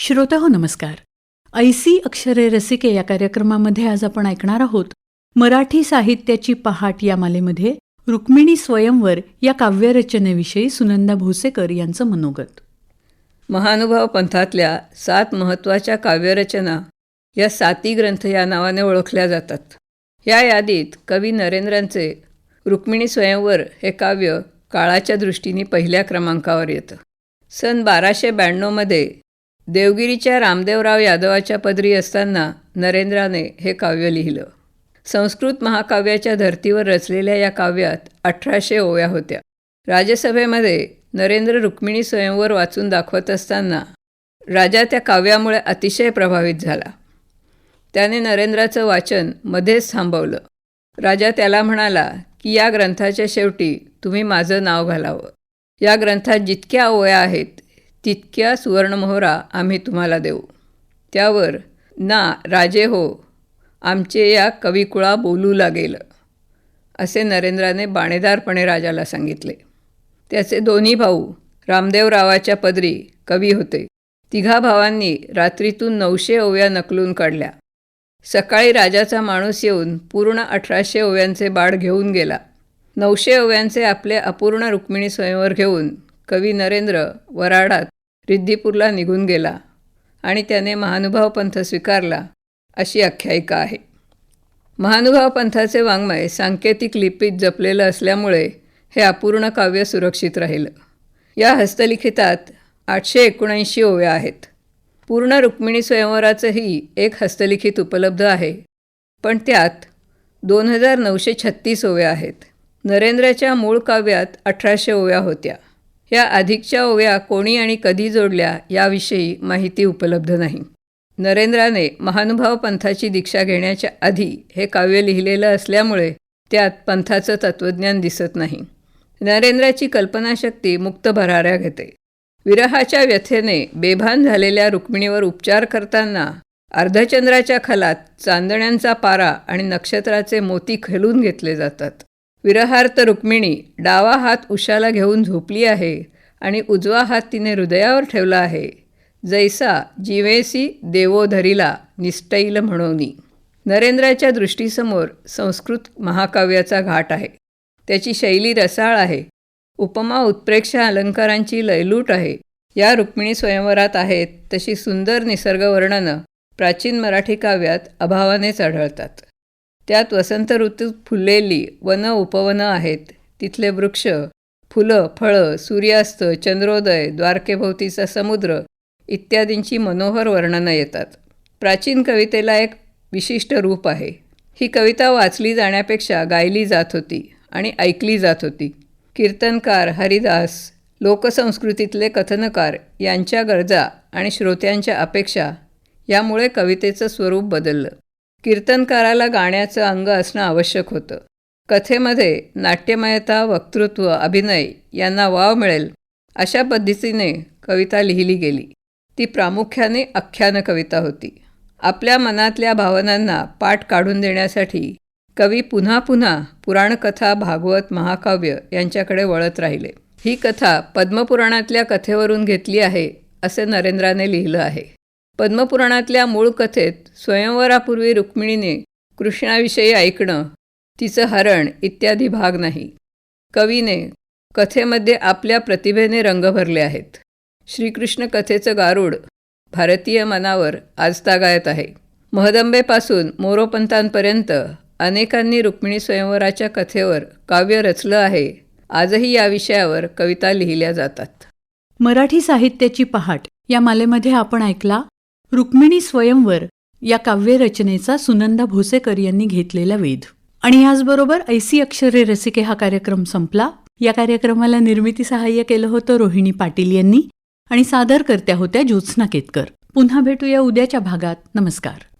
श्रोता हो नमस्कार. ऐसी अक्षरे रसिके या कार्यक्रमामध्ये आज आपण ऐकणार आहोत मराठी साहित्याची पहाट या मालेमध्ये रुक्मिणी स्वयंवर या काव्यरचनेविषयी सुनंदा भोसेकर यांचं मनोगत. महानुभाव पंथातल्या सात महत्त्वाच्या काव्यरचना या साती ग्रंथ या नावाने ओळखल्या जातात. या यादीत कवी नरेंद्रांचे रुक्मिणी स्वयंवर हे काव्य काळाच्या दृष्टीने पहिल्या क्रमांकावर येतं. सन बाराशे ब्याण्णवमध्ये देवगिरीच्या रामदेवराव यादवाच्या पदरी असताना नरेंद्राने हे काव्य लिहिलं. संस्कृत महाकाव्याच्या धर्तीवर रचलेल्या या काव्यात अठराशे ओव्या होत्या. राजसभेमध्ये नरेंद्र रुक्मिणी स्वयंवर वाचून दाखवत असताना राजा त्या काव्यामुळे अतिशय प्रभावित झाला. त्याने नरेंद्राचं वाचन मध्येच थांबवलं. राजा त्याला म्हणाला की या ग्रंथाच्या शेवटी तुम्ही माझं नाव घालावं. या ग्रंथात जितक्या ओव्या आहेत तितक्या सुवर्णमोहरा आम्ही तुम्हाला देऊ. त्यावर ना राजे हो आमचे या कविकुळा बोलू लागेल. असे नरेंद्राने बाणेदारपणे राजाला सांगितले. त्याचे दोन्ही भाऊ रामदेवरावाच्या पदरी कवी होते. तिघा भावांनी रात्रीतून नऊशे ओव्या नकलून काढल्या. सकाळी राजाचा माणूस येऊन पूर्ण अठराशे ओव्यांचे बाळ घेऊन गेला. नऊशे ओव्यांचे आपले अपूर्ण रुक्मिणी स्वयंवर घेऊन कवी नरेंद्र वराडात रिद्धीपूरला निघून गेला आणि त्याने महानुभाव पंथ स्वीकारला अशी आख्यायिका आहे. महानुभाव पंथाचे वाङ्मय सांकेतिक लिपीत जपलेलं असल्यामुळे हे अपूर्ण काव्य सुरक्षित राहिलं. या हस्तलिखितात आठशे एकोणऐंशी ओव्या आहेत. पूर्ण रुक्मिणी स्वयंवराचंही एक हस्तलिखित उपलब्ध आहे. पण त्यात दोन हजार नऊशे छत्तीस ओव्या आहेत. नरेंद्राच्या मूळ काव्यात अठराशे ओव्या होत्या. ह्या अधिकच्या ओव्या कोणी आणि कधी जोडल्या याविषयी माहिती उपलब्ध नाही. नरेंद्राने महानुभाव पंथाची दीक्षा घेण्याच्या आधी हे काव्य लिहिलेलं असल्यामुळे त्यात पंथाचं तत्त्वज्ञान दिसत नाही. नरेंद्राची कल्पनाशक्ती मुक्त भराऱ्या घेते. विरहाच्या व्यथेने बेभान झालेल्या रुक्मिणीवर उपचार करताना अर्धचंद्राच्या खलात चांदण्यांचा पारा आणि नक्षत्राचे मोती खेळून घेतले जातात. विरहार्त रुक्मिणी डावा हात उशाला घेऊन झोपली आहे आणि उजवा हात तिने हृदयावर ठेवला आहे. जैसा जीवेसी देवोधरीला निष्टैल म्हणवनी नरेंद्राच्या दृष्टीसमोर संस्कृत महाकाव्याचा घाट आहे. त्याची शैली रसाळ आहे. उपमा उत्प्रेक्षा अलंकारांची लयलूट आहे. या रुक्मिणी स्वयंवरात आहेत तशी सुंदर निसर्गवर्णनं प्राचीन मराठी काव्यात अभावानेच आढळतात. त्यात वसंत ऋतूत फुललेली वन उपवनं आहेत. तिथले वृक्ष फुलं फळं सूर्यास्त चंद्रोदय द्वारकेभोवतीचा समुद्र इत्यादींची मनोहर वर्णनं येतात. प्राचीन कवितेला एक विशिष्ट रूप आहे. ही कविता वाचली जाण्यापेक्षा गायली जात होती आणि ऐकली जात होती. कीर्तनकार हरिदास लोकसंस्कृतीतले कथनकार यांच्या गरजा आणि श्रोत्यांच्या अपेक्षा यामुळे कवितेचं स्वरूप बदललं. कीर्तनकाराला गाण्याचं अंग असणं आवश्यक होतं. कथेमध्ये नाट्यमयता वक्तृत्व अभिनय यांना वाव मिळेल अशा पद्धतीने कविता लिहिली गेली. ती प्रामुख्याने आख्यान कविता होती. आपल्या मनातल्या भावनांना पाठ काढून देण्यासाठी कवी पुन्हा पुन्हा पुराणकथा भागवत महाकाव्य यांच्याकडे वळत राहिले. ही कथा पद्मपुराणातल्या कथेवरून घेतली आहे असे नरेंद्राने लिहिलं आहे. पद्मपुराणातल्या मूळ कथेत स्वयंवरापूर्वी रुक्मिणीने कृष्णाविषयी ऐकणं तिचं हरण इत्यादी भाग नाही. कवीने कथेमध्ये आपल्या प्रतिभेने रंग भरले आहेत. श्रीकृष्ण कथेचं गारूड भारतीय मनावर आजतागायत आहे. महदंबेपासून मोरोपंतांपर्यंत अनेकांनी रुक्मिणी स्वयंवराच्या कथेवर काव्य रचलं आहे. आजही या विषयावर कविता लिहिल्या जातात. मराठी साहित्याची पहाट या मालेमध्ये आपण ऐकला रुक्मिणी स्वयंवर या काव्यरचनेचा सुनंदा भोसेकर यांनी घेतलेला वेध. आणि याचबरोबर ऐसी अक्षरे रसिके हा कार्यक्रम संपला. या कार्यक्रमाला निर्मिती सहाय्य केलं होतं रोहिणी पाटील यांनी आणि सादर करत्या होत्या ज्योत्स्ना केतकर. पुन्हा भेटूया उद्याच्या भागात. नमस्कार.